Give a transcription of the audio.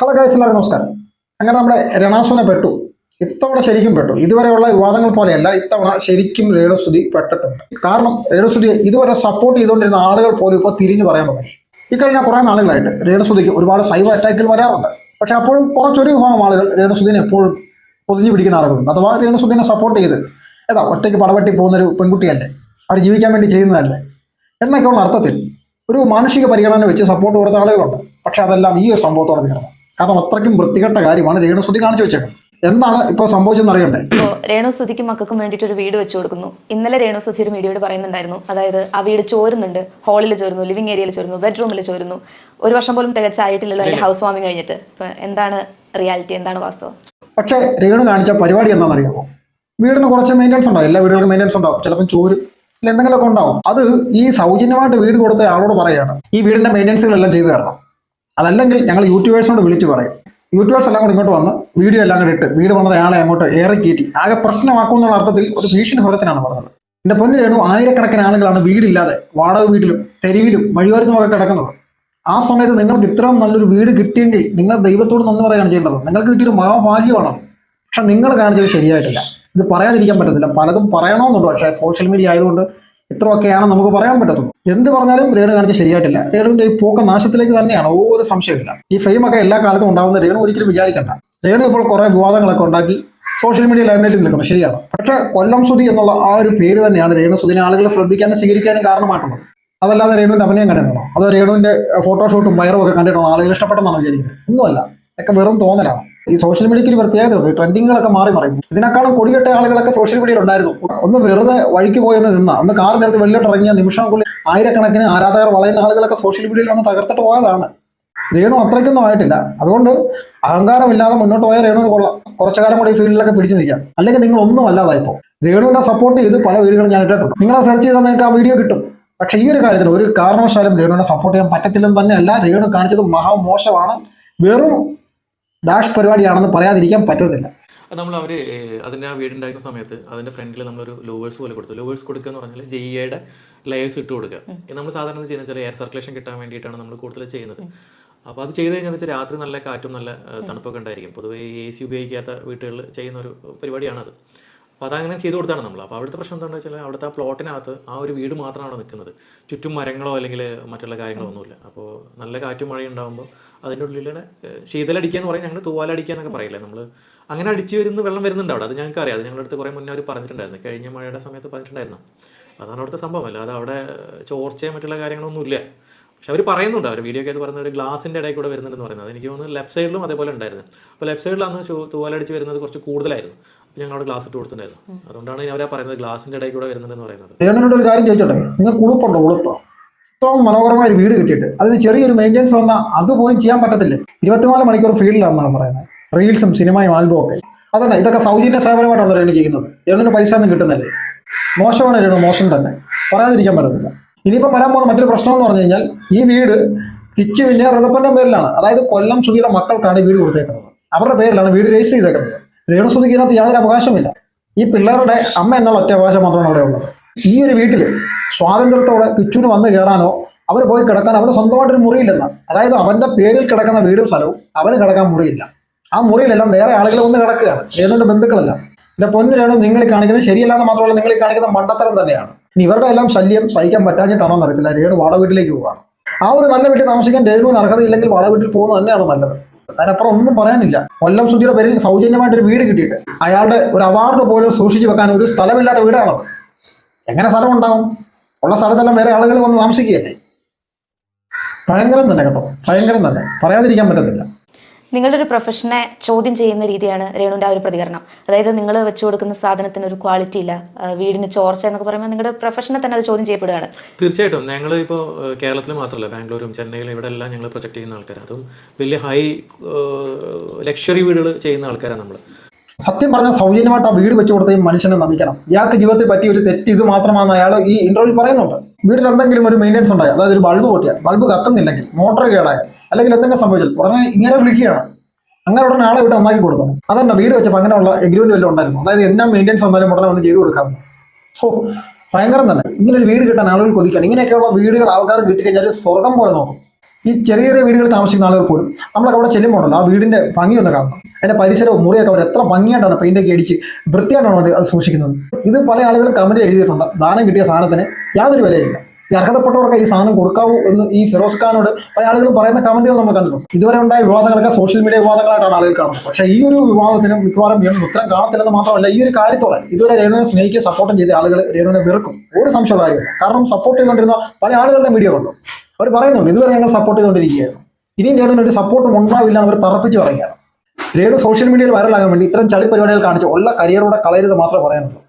Hello guys എല്ലാവർക്കും നമസ്കാരം. അങ്ങനെ നമ്മുടെ രണാസുനെ പെട്ടു. ഇത്തവണ ശരിക്കും പെട്ടു. ഇതുവരെയുള്ള വിവാദങ്ങൾ പോലെയല്ല ഇത്തവണ ശരിക്കും രേണുസുതി പെട്ടിട്ടുണ്ട്. കാരണം രേണുസുതിയെ ഇതുവരെ സപ്പോർട്ട് ചെയ്തുകൊണ്ടിരുന്ന ആളുകൾ പോലും ഇപ്പോൾ തിരിഞ്ഞു പറയാൻ തുടങ്ങി. ഇക്കഴിഞ്ഞ കുറേ നാളുകളായിട്ട് രേണുസുതിക്ക് ഒരുപാട് സൈബർ അറ്റാക്കുകൾ വരാറുണ്ട്. പക്ഷേ അപ്പോഴും കുറച്ചൊരു വിഭാഗം ആളുകൾ രേണുസുദിനെ എപ്പോഴും പൊതിഞ്ഞു പിടിക്കുന്ന ആളുകളുണ്ട്. അഥവാ രേണുസുദിനെ സപ്പോർട്ട് ചെയ്ത് ഏതാ ഒറ്റയ്ക്ക് പടവെട്ടി പോകുന്നൊരു പെൺകുട്ടിയല്ലേ അവർ ജീവിക്കാൻ വേണ്ടി ചെയ്യുന്നതല്ലേ? എന്നൊക്കെയുള്ള അർത്ഥത്തിൽ ഒരു മാനുഷിക പരിഗണന വെച്ച് സപ്പോർട്ട് കൊടുത്ത ആളുകളുണ്ട്. പക്ഷേ അതെല്ലാം ഈ ഒരു സംഭവത്തോടെ തീർന്നു കാരണം അത്രയ്ക്കും വൃത്തികെട്ട കാര്യമാണ്. രേണുസുതി കാണിച്ചു വെച്ചേക്കുന്നത് എന്താണ് ഇപ്പോൾ സംഭവിച്ചെന്ന് അറിയണ്ടേ? ഇപ്പോൾ രേണു സുധിക്കും മക്കൾക്കും വേണ്ടിയിട്ട് ഒരു വീട് വെച്ചു കൊടുക്കുന്നു. ഇന്നലെ രേണു സുധി ഒരു വീഡിയോയിൽ പറയുന്നുണ്ടായിരുന്നു. അതായത് ആ വീട് ചോരുന്നുണ്ട്. ഹാളിൽ ചോരുന്നു ലിവിംഗ് ഏരിയയിൽ ചോരുന്നു ബെഡ്റൂമിൽ ചോരുന്നു. ഒരു വർഷം പോലും തികച്ചായിട്ടില്ലല്ലോ അതിന്റെ ഹൗസ് വാമിങ് കഴിഞ്ഞിട്ട്. ഇപ്പൊ എന്താണ് റിയാലിറ്റി എന്താണ് വാസ്തവം? പക്ഷേ രേണു കാണിച്ച പരിപാടി എന്താണെന്നറിയാമോ? വീടിന് കുറച്ച് മെയിന്റെനൻസ് ഉണ്ടാവും. എല്ലാ വീടുകൾക്കും മെയിന്റെനൻസ് ഉണ്ടാവും. ചിലപ്പോൾ ചോര്. അല്ലെങ്കിൽ എന്തെങ്കിലുമൊക്കെ ഉണ്ടാവും. അത് ഈ സൗജന്യമായിട്ട് വീട് കൊടുത്ത ആളോട് പറയുകയാണ്. ഈ വീടിന്റെ മെയിന്റെനൻസുകളെല്ലാം ചെയ്തു തരണം. അതല്ലെങ്കിൽ ഞങ്ങൾ യൂട്യൂബേഴ്സിനോട് വിളിച്ചു പറയും. യൂട്യൂബേഴ്സ് എല്ലാം കൂടി ഇങ്ങോട്ട് വന്ന് വീഡിയോ എല്ലാം കൂടി ഇട്ട് വീട് പണിത ആളെ അങ്ങോട്ട് ഏറെ കയറ്റി. ആകെ പ്രശ്നമാക്കും എന്നുള്ള അർത്ഥത്തിൽ ഒരു ഭീഷണി സ്വരത്തിനാണ് പറഞ്ഞത്. എന്റെ പൊന്നു ചേട്ടു ആയിരക്കണക്കിന് ആളുകളാണ് വീടില്ലാതെ വാടക വീട്ടിലും തെരുവിലും വഴിയോരത്തുമൊക്കെ കിടക്കുന്നത്. ആ സമയത്ത് നിങ്ങൾക്ക് ഇത്രയും നല്ലൊരു വീട് കിട്ടിയെങ്കിൽ നിങ്ങൾ ദൈവത്തോട് നന്ദി പറയുകയാണ് ചെയ്യേണ്ടത്. നിങ്ങൾക്ക് കിട്ടിയൊരു മഹാഭാഗ്യമാണ്. പക്ഷെ നിങ്ങൾ കാണിച്ചത് ശരിയായിട്ടില്ല. ഇത് പറയാതിരിക്കാൻ പറ്റത്തില്ല. പലതും പറയണമെന്നുണ്ട്. പക്ഷേ സോഷ്യൽ മീഡിയ ആയതുകൊണ്ട് ഇത്രയൊക്കെയാണ് നമുക്ക് പറയാൻ പറ്റത്തുള്ളൂ. എന്ത് പറഞ്ഞാലും രേണു കാണിച്ച് ശരിയായിട്ടില്ല. രേണുവിന്റെ ഈ പോക്ക നാശത്തിലേക്ക് തന്നെയാണ് ഒരു സംശയമില്ല ഈ ഫെയിം ഒക്കെ എല്ലാ കാലത്തും ഉണ്ടാകുന്ന രേണു ഒരിക്കലും വിചാരിക്കണ്ട. രേണു ഇപ്പോൾ കുറെ വിവാദങ്ങളൊക്കെ ഉണ്ടാക്കി സോഷ്യൽ മീഡിയ ലൈംലൈറ്റിൽ നിൽക്കണം ശരിയാണ്. പക്ഷെ കൊല്ലം സുധി എന്നുള്ള ആ ഒരു പേര് തന്നെയാണ് രേണു സുധിനെ ആളുകൾ ശ്രദ്ധിക്കാനും സ്വീകരിക്കാനും കാരണമായിട്ടുള്ളത്. അതല്ലാതെ രേണുവിന്റെ അഭിനയം കണ്ടിട്ടുണ്ടോ? അതോ രേണുവിന്റെ ഫോട്ടോഷൂട്ടും വയറും ഒക്കെ കണ്ടിട്ടാണോ ആളുകൾ ഇഷ്ടപ്പെട്ടെന്നാണ് വിചാരിക്കുന്നത്? ഒന്നുമല്ല. ഒക്കെ വെറും തോന്നലാണ്. ഈ സോഷ്യൽ മീഡിയയ്ക്ക് ഒരു പ്രത്യേകതയുണ്ട് ട്രെൻഡിങ്ങുകളൊക്കെ മാറി മറിയും ഇതിനേക്കാളും കൊടികെട്ട ആളുകളൊക്കെ സോഷ്യൽ മീഡിയയിൽ ഉണ്ടായിരുന്നു. ഒന്ന് വെറുതെ വഴിക്ക് പോയെന്ന് നിന്ന. ഒന്ന് കാർ നേരത്തെ വെള്ളിലോട്ട് ഇറങ്ങിയ നിമിഷങ്ങൾക്കുള്ളിൽ ആയിരക്കണക്കിന് ആരാധകർ വളയുന്ന ആളുകളൊക്കെ സോഷ്യൽ മീഡിയയിൽ വന്ന് തകർത്തിട്ട് പോയതാണ്. രേണു അത്രയ്ക്കൊന്നും ആയിട്ടില്ല. അതുകൊണ്ട് അഹങ്കാരമില്ലാതെ മുന്നോട്ട് പോയ രേണുവിന് കൊള്ളാം കുറച്ചു കാലം കൂടി ഈ ഫീൽഡിലൊക്കെ പിടിച്ചു നിൽക്കാം. അല്ലെങ്കിൽ നിങ്ങൾ ഒന്നും അല്ലാതായിപ്പോ രേണുവിനെ സപ്പോർട്ട് ചെയ്ത് പല വീഡിയോകളും ഞാൻ ഇട്ടിട്ടുണ്ട്. നിങ്ങളെ സെർച്ച് ചെയ്താൽ നിങ്ങൾക്ക് ആ വീഡിയോ കിട്ടും. പക്ഷേ ഈ ഒരു കാര്യത്തിൽ ഒരു കാരണവശാലും രേണുവിനെ സപ്പോർട്ട് ചെയ്യാൻ പറ്റത്തില്ലെന്ന് തന്നെയല്ല രേണു കാണിച്ചത് മഹാമോശമാണ്. വെറും ഡാഷ് പരിപാടിയാണെന്ന് പറയാതിരിക്കാൻ പറ്റത്തില്ല. നമ്മൾ അവർ അതിന്റെ ആ വീടുണ്ടാക്കുന്ന സമയത്ത് അതിന്റെ ഫ്രണ്ടിൽ നമ്മളൊരു ലോവേഴ്സ് പോലെ കൊടുത്തു. ലോവേഴ്സ് കൊടുക്കുക എന്ന് പറഞ്ഞാൽ ജെയ്യയുടെ ലെയേഴ്സ് ഇട്ട് കൊടുക്കുക. ഇത് നമ്മൾ സാധാരണ ചെയ്യുന്ന വെച്ചാൽ എയർ സർക്കുലേഷൻ കിട്ടാൻ വേണ്ടിയിട്ടാണ് നമ്മൾ കൂടുതൽ ചെയ്യുന്നത്. അപ്പോൾ അത് ചെയ്ത് കഴിഞ്ഞാൽ വെച്ചാൽ രാത്രി നല്ല കാറ്റും നല്ല തണുപ്പൊക്കെ ഉണ്ടായിരിക്കും. പൊതുവേ എ സി ഉപയോഗിക്കാത്ത വീട്ടുകളിൽ ചെയ്യുന്ന ഒരു പരിപാടിയാണത്. അപ്പോൾ അതങ്ങനെ ചെയ്തു കൊടുത്താണ് നമ്മൾ അപ്പോൾ അവിടുത്തെ പ്രശ്നം എന്താണെന്ന് വെച്ചാൽ അവിടുത്തെ ആ പ്ലോട്ടിനകത്ത് ആ ഒരു വീട് മാത്രമാണ് അവിടെ നിൽക്കുന്നത് ചുറ്റും മരങ്ങളോ അല്ലെങ്കിൽ മറ്റുള്ള കാര്യങ്ങളോ ഒന്നുമില്ല. അപ്പോൾ നല്ല കാറ്റും മഴയും ഉണ്ടാകുമ്പോൾ അതിന്റെ ഉള്ളിൽ ശീതലടിക്കുക എന്ന് പറയും. ഞങ്ങൾ തൂവാലടിക്കുക എന്നൊക്കെ പറയില്ലേ നമ്മൾ അങ്ങനെ അടിച്ച് വരുന്ന വെള്ളം വരുന്നുണ്ട് അവിടെ. അത് ഞങ്ങൾക്ക് അറിയാം. അത് ഞങ്ങളുടെ അടുത്ത് കുറേ മുന്നേ അവർ പറഞ്ഞിട്ടുണ്ടായിരുന്നു. കഴിഞ്ഞ മഴയുടെ സമയത്ത് പറഞ്ഞിട്ടുണ്ടായിരുന്നു. അതാണ് അവിടുത്തെ സംഭവം. അത് അവിടെ ചോർച്ചയും മറ്റുള്ള കാര്യങ്ങളൊന്നും ഇല്ല പക്ഷെ അവർ പറയുന്നുണ്ട് അവർ വീഡിയോ ഒക്കെ പറയുന്നത് ഒരു ഗ്ലാസിന്റെ ഇടയിൽ കൂടെ വരുന്നുണ്ടെന്ന് പറയുന്നത്. എനിക്ക് തോന്നുന്നു ലെഫ്റ്റ് സൈഡിലും അതേപോലെ ഉണ്ടായിരുന്നു. അപ്പോൾ ലെഫ്റ്റ് സൈഡിൽ അന്ന് ചോ- തൂവാലടിച്ച് വരുന്നത് കുറച്ച് കൂടുതലായിരുന്നു. അപ്പോൾ ഞങ്ങൾ അവിടെ ഗ്ലാസ് ഇട്ട് കൊടുത്തിട്ടുണ്ടായിരുന്നു. അതുകൊണ്ടാണ് അവരാ പറയുന്നത് ഗ്ലാസിന്റെ ഇടയിൽ കൂടെ വരുന്നുണ്ടെന്ന് പറയുന്നത്. ഒരു കാര്യം ചോദിച്ചോട്ടെ? നിങ്ങൾ ഉളുപ്പുണ്ടോ? ഉളുപ്പ്. ഇത്രയും മനോഹരമായ ഒരു വീട് കിട്ടിയിട്ട് അതിന് ചെറിയൊരു മെയിന്റെനൻസ് വന്നാൽ അതുപോലും ചെയ്യാൻ പറ്റത്തില്ല? ഇരുപത്തിനാല് മണിക്കൂർ ഫീൽഡിലാണെന്നാണ് പറയുന്നത്. റീൽസും സിനിമയും ആൽബവും ഒക്കെ. അതല്ല ഇതൊക്കെ സൗജന്യ സേവനമായിട്ടാണ് രേണു ചെയ്യുന്നത്. രേണുവിന് പൈസ ഒന്നും കിട്ടുന്നില്ലേ? മോശമാണ് രേണു മോശം തന്നെ. പറയാതിരിക്കാൻ പറ്റത്തില്ല. ഇനിയിപ്പം വരാൻ പോകുന്ന മറ്റൊരു പ്രശ്നം എന്ന് പറഞ്ഞു കഴിഞ്ഞാൽ ഈ വീട് കിച്ചുവിന്റെ ഋതപ്പന്റെ പേരിലാണ്. അതായത് കൊല്ലം സുധിയുടെ മക്കൾക്കാണ് വീട് കൊടുത്തേക്കുന്നത്. അവരുടെ പേരിലാണ് വീട് രജിസ്റ്റർ ചെയ്തേക്കുന്നത്. രേണു സുധിക്ക് ഇതിനകത്ത് യാതൊരു അവകാശമില്ല ഈ പിള്ളേരുടെ അമ്മ എന്നുള്ള ഒറ്റ അവകാശം മാത്രമാണ് അവിടെ ഉള്ളത്. ഈ ഒരു വീട്ടിൽ സ്വാതന്ത്ര്യത്തോടെ കിച്ചുവിന് വന്ന് കയറാനോ അവർ പോയി കിടക്കാൻ അവന് സ്വന്തമായിട്ടൊരു മുറിയില്ലെന്ന് അതായത് അവന്റെ പേരിൽ കിടക്കുന്ന വീടും സ്ഥലവും അവന് കിടക്കാൻ മുറിയില്ല. ആ മുറിയിലെല്ലാം വേറെ ആളുകൾ ഒന്ന് കിടക്കുകയാണ്. ഏതാണ്ട് ബന്ധുക്കളല്ല. എന്റെ പൊന്നു രേണു നിങ്ങൾ കാണിക്കുന്നത് ശരിയല്ലാതെ മാത്രമല്ല നിങ്ങൾ കാണിക്കുന്ന മണ്ടത്തരം തന്നെയാണ്. ഇനി ഇവരുടെ എല്ലാം ശല്യം സഹിക്കാൻ പറ്റാഞ്ഞിട്ടാണോ അറിയത്തില്ല. രേണു വാട വീട്ടിലേക്ക് പോവുകയാണ്. ആ ഒരു നല്ല വീട്ടിൽ താമസിക്കാൻ രേണുവിന് അർഹതയില്ലെങ്കിൽ വാട വീട്ടിൽ പോകുന്നത് തന്നെയാണ് നല്ലത്. അതിനപ്പുറം ഒന്നും പറയാനില്ല. കൊല്ലം സുധിയുടെ പേരിൽ സൗജന്യമായിട്ട് ഒരു വീട് കിട്ടിയിട്ട് അയാളുടെ ഒരു അവാർഡ് പോലും സൂക്ഷിച്ചു വെക്കാൻ ഒരു സ്ഥലമില്ലാത്ത വീടാണത്. എങ്ങനെ സ്ഥലം ഉണ്ടാവും? ഉള്ള സ്ഥലത്തെല്ലാം വേറെ ആളുകൾ വന്ന് താമസിക്കുകയല്ലേ? ഭയങ്കരം തന്നെ കേട്ടോ. ഭയങ്കരം തന്നെ. പറയാതിരിക്കാൻ പറ്റത്തില്ല. നിങ്ങളുടെ ഒരു പ്രൊഫഷനെ ചോദ്യം ചെയ്യുന്ന രീതിയാണ് രേണുവിന്റെ ആ ഒരു പ്രതികരണം. അതായത് നിങ്ങൾ വെച്ചു കൊടുക്കുന്ന സാധനത്തിന് ഒരു ക്വാളിറ്റി ഇല്ല. വീടിന് ചോർച്ച എന്നൊക്കെ പറയുമ്പോൾ നിങ്ങളുടെ പ്രൊഫഷനെ തന്നെ അത് ചോദ്യം ചെയ്യപ്പെടുകയാണ്. തീർച്ചയായിട്ടും. ഞങ്ങൾ ഇപ്പോൾ കേരളത്തിൽ മാത്രമല്ല ബാംഗ്ലൂരും ചെന്നൈയിലും ഇവിടെ എല്ലാം ഞങ്ങൾ പ്രൊജക്ട് ചെയ്യുന്ന ആൾക്കാരാണ് അതും വലിയ ഹൈ ലക്ഷറി വീടുകൾ ചെയ്യുന്ന ആൾക്കാരാണ് നമ്മൾ സത്യം പറഞ്ഞാൽ സൗജന്യമായിട്ട് ആ വീട് വെച്ച് കൊടുത്ത ഈ മനുഷ്യനെ നമിക്കണം. ഇയാൾക്ക് ജീവിതത്തിൽ പറ്റിയ ഒരു തെറ്റ് ഇത് മാത്രമാണ് അയാൾ ഈ ഇന്റർവ്യൂവിൽ പറയുന്നുണ്ട്. വീട്ടിൽ എന്തെങ്കിലും ഒരു മെയിന്റെനൻസ് ഉണ്ടായി അതായത് ഒരു ബൾബ് പൊട്ടിയാൽ ബൾബ് കത്തുന്നില്ലെങ്കിൽ മോട്ടോർ കേടായ അല്ലെങ്കിൽ എന്തെങ്കിലും സംഭവിച്ചാൽ ഉടനെ ഇങ്ങനെ വിളിക്കുകയാണ്. അങ്ങനെ ഉടനെ ആളെ വിട്ട് നന്നാക്കി കൊടുക്കണം. അതല്ല വീട് വെച്ചപ്പോൾ അങ്ങനെയുള്ള എഗ്രിമെന്റ് വല്ലതും ഉണ്ടായിരുന്നു? അതായത് എന്നാ മെയിന്റെനൻസ് വന്നാലും ഉടനെ വന്ന് ചെയ്തു കൊടുക്കാം. ഓ ഭയങ്കരം തന്നെ. ഇങ്ങനെ ഒരു വീട് കിട്ടാൻ ആളുകൾ കൊതിക്കാൻ ഇങ്ങനെയൊക്കെയുള്ള വീടുകൾ ആൾക്കാർ കിട്ടിക്കഴിഞ്ഞാൽ സ്വർഗം പോലെ നോക്കും ഈ ചെറിയ ചെറിയ വീടുകളിൽ താമസിക്കുന്ന ആളുകൾ പോലും നമ്മളൊക്കെ അവിടെ ചെല്ലുമ്പോൾ ആ വീടിന്റെ ഭംഗി ഒന്ന് കാണണം. അതിന്റെ പരിസരവും മുറിയൊക്കെ അവർ എത്ര ഭംഗിയായിട്ടാണ് പെയിന്റൊക്കെ അടിച്ച് വൃത്തിയായിട്ടാണ് അവർ അത് സൂക്ഷിക്കുന്നത്. ഇത് പല ആളുകളും കമന്റ് എഴുതിയിട്ടുണ്ട്. ദാനം കിട്ടിയ സാധനത്തിന് യാതൊരു വിലയില്ല. ഈ അർഹതപ്പെട്ടവർക്ക് ഈ സാധനം കൊടുക്കാവൂ എന്ന് ഈ ഫിറോസ് ഖാനോട് പല ആളുകളും പറയുന്ന കമന്റുകൾ നമ്മൾ കണ്ടിട്ടുണ്ട്. ഇതുവരെ ഉണ്ടായ വിവാദങ്ങളൊക്കെ സോഷ്യൽ മീഡിയ വിവാദങ്ങളായിട്ടാണ് ആളുകൾ കാണുന്നത്. പക്ഷേ ഈ ഒരു വിവാദത്തിന് മിക്കവാറും വീണ്ടും ഉത്തരം കാണത്തില്ലെന്ന് മാത്രമല്ല ഈ ഒരു കാര്യത്തോടെ ഇതുവരെ രേണുവിനെ സ്നേഹിക്കുക സപ്പോർട്ടും ചെയ്ത ആളുകൾ രേണുവിനെ വെറുക്കും. ഒരു സംശയമായിരുന്നു കാരണം സപ്പോർട്ട് ചെയ്തുകൊണ്ടിരുന്ന പല ആളുകളുടെ വീഡിയോ കണ്ടു അവർ പറയുന്നുണ്ട് ഇതുവരെ ഞങ്ങൾ സപ്പോർട്ട് ചെയ്തുകൊണ്ടിരിക്കുകയാണ് ഇനിയും രേണുവിന് ഒരു സപ്പോർട്ടും ഉണ്ടാവില്ല എന്ന് അവർ തറപ്പിച്ച് പറയുകയാണ്. രേണു സോഷ്യൽ മീഡിയയിൽ വൈറലാകാൻ വേണ്ടി ഇത്തരം ചളി പരിപാടികൾ കാണിച്ച് ഉള്ള കരിയറോടെ കളയരുത് മാത്രമേ പറയാനുള്ളൂ